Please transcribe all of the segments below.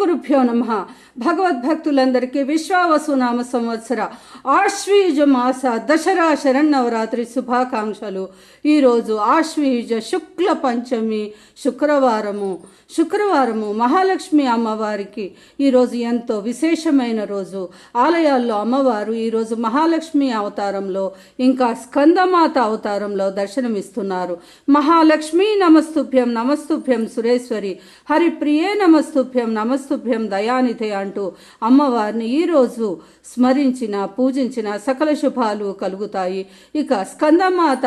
గురుభ్యో నమ. భగవద్భక్తులందరికీ విశ్వావసునామ సంవత్సర ఆశ్వీయుజ మాస దసరా శరణవరాత్రి శుభాకాంక్షలు. ఈరోజు ఆశ్వీయుజ శుక్ల పంచమి శుక్రవారము. శుక్రవారము మహాలక్ష్మి అమ్మవారికి ఈరోజు ఎంతో విశేషమైన రోజు. ఆలయాల్లో అమ్మవారు ఈరోజు మహాలక్ష్మి అవతారంలో ఇంకా స్కందమాత అవతారంలో దర్శనమిస్తున్నారు. మహాలక్ష్మి నమస్తుభ్యం నమస్తుభ్యం సురేశ్వరి. హరిప్రియే నమస్తుభ్యం నమస్తుభ్యం దయానిధే అంటూ అమ్మవారిని ఈరోజు స్మరించిన పూజించిన సకల శుభాలు కలుగుతాయి. ఇక స్కందమాత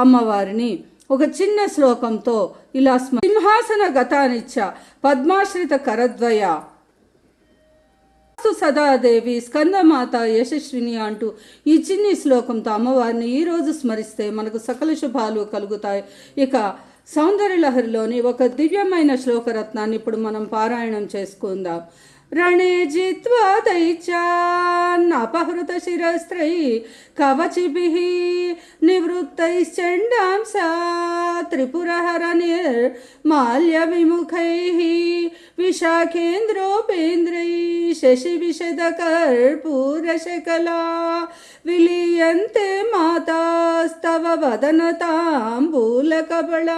అమ్మవారిని ఒక చిన్న శ్లోకంతో ఇలా స్మ సింహాసన గతానిచ్చ పద్మాశ్రిత కరద్వయ. సదాదేవి స్కందమాత యశస్విని అంటూ ఈ చిన్ని శ్లోకంతో అమ్మవారిని ఈ రోజు స్మరిస్తే మనకు సకల శుభాలు కలుగుతాయి. ఇక సౌందర్యలహరిలోని ఒక దివ్యమైన శ్లోకరత్నాన్ని ఇప్పుడు మనం పారాయణం చేసుకుందాం. రణే జిత్వా దైత్యాన్నపహృత శిరస్త్రై కవచిభిః నివృత్తైశ్చండాంస త్రిపురహర నిర్మాల్య విముఖైః విశాఖేంద్రోపేంద్రై శశి విశద కర్పూరశకలా విలీయంతే మాతాస్తవ వదనతాంబూలకబళ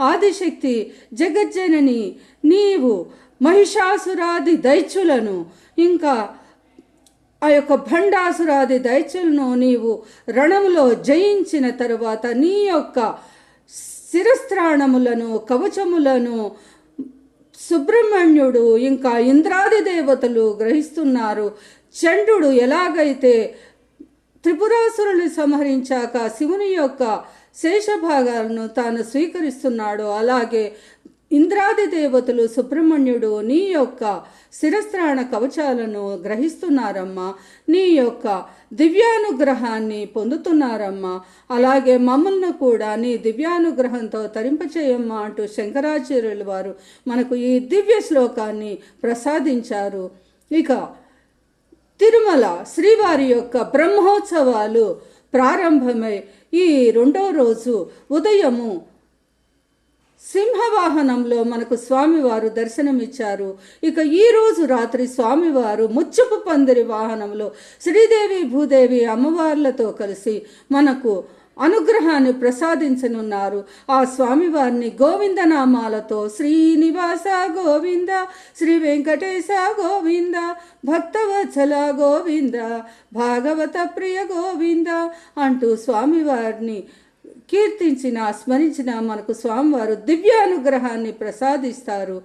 ఆదిశక్తి జగజ్జనని నీవు మహిషాసురాది దైత్యులను ఇంకా ఆ యొక్క భండాసురాది దైత్యులను నీవు రణములో జయించిన తరువాత నీ యొక్క శిరస్త్రాణములను కవచములను సుబ్రహ్మణ్యుడు ఇంకా ఇంద్రాది దేవతలు గ్రహిస్తున్నారు. చండుడు ఎలాగైతే త్రిపురాసురుని సంహరించాక శివుని యొక్క శేషభాగాలను తాను స్వీకరిస్తున్నాడో అలాగే ఇంద్రాది దేవతలు సుబ్రహ్మణ్యుడు నీ యొక్క శిరస్త్రాణ కవచాలను గ్రహిస్తున్నారమ్మా. నీ యొక్క దివ్యానుగ్రహాన్ని పొందుతున్నారమ్మా. అలాగే మమ్మల్ని కూడా నీ దివ్యానుగ్రహంతో తరింపచేయమ్మా అంటూ శంకరాచార్యుల వారు మనకు ఈ దివ్య శ్లోకాన్ని ప్రసాదించారు. ఇక తిరుమల శ్రీవారి యొక్క బ్రహ్మోత్సవాలు ప్రారంభమై ఈ రెండో రోజు ఉదయము సింహవాహనంలో మనకు స్వామివారు దర్శనమిచ్చారు. ఇక ఈ రోజు రాత్రి స్వామివారు ముచ్చపు పందిరి వాహనంలో శ్రీదేవి భూదేవి అమ్మవార్లతో కలిసి మనకు అనుగ్రహాన్ని ప్రసాదించనున్నారు. ఆ స్వామివారిని గోవిందనామాలతో శ్రీనివాస గోవింద శ్రీ వెంకటేశ గోవింద భక్తవత్సల గోవింద భాగవత ప్రియ గోవింద అంటూ స్వామివారిని కీర్తించిన స్మరించిన మనకు స్వామివారు దివ్యానుగ్రహాన్ని ప్రసాదిస్తారు.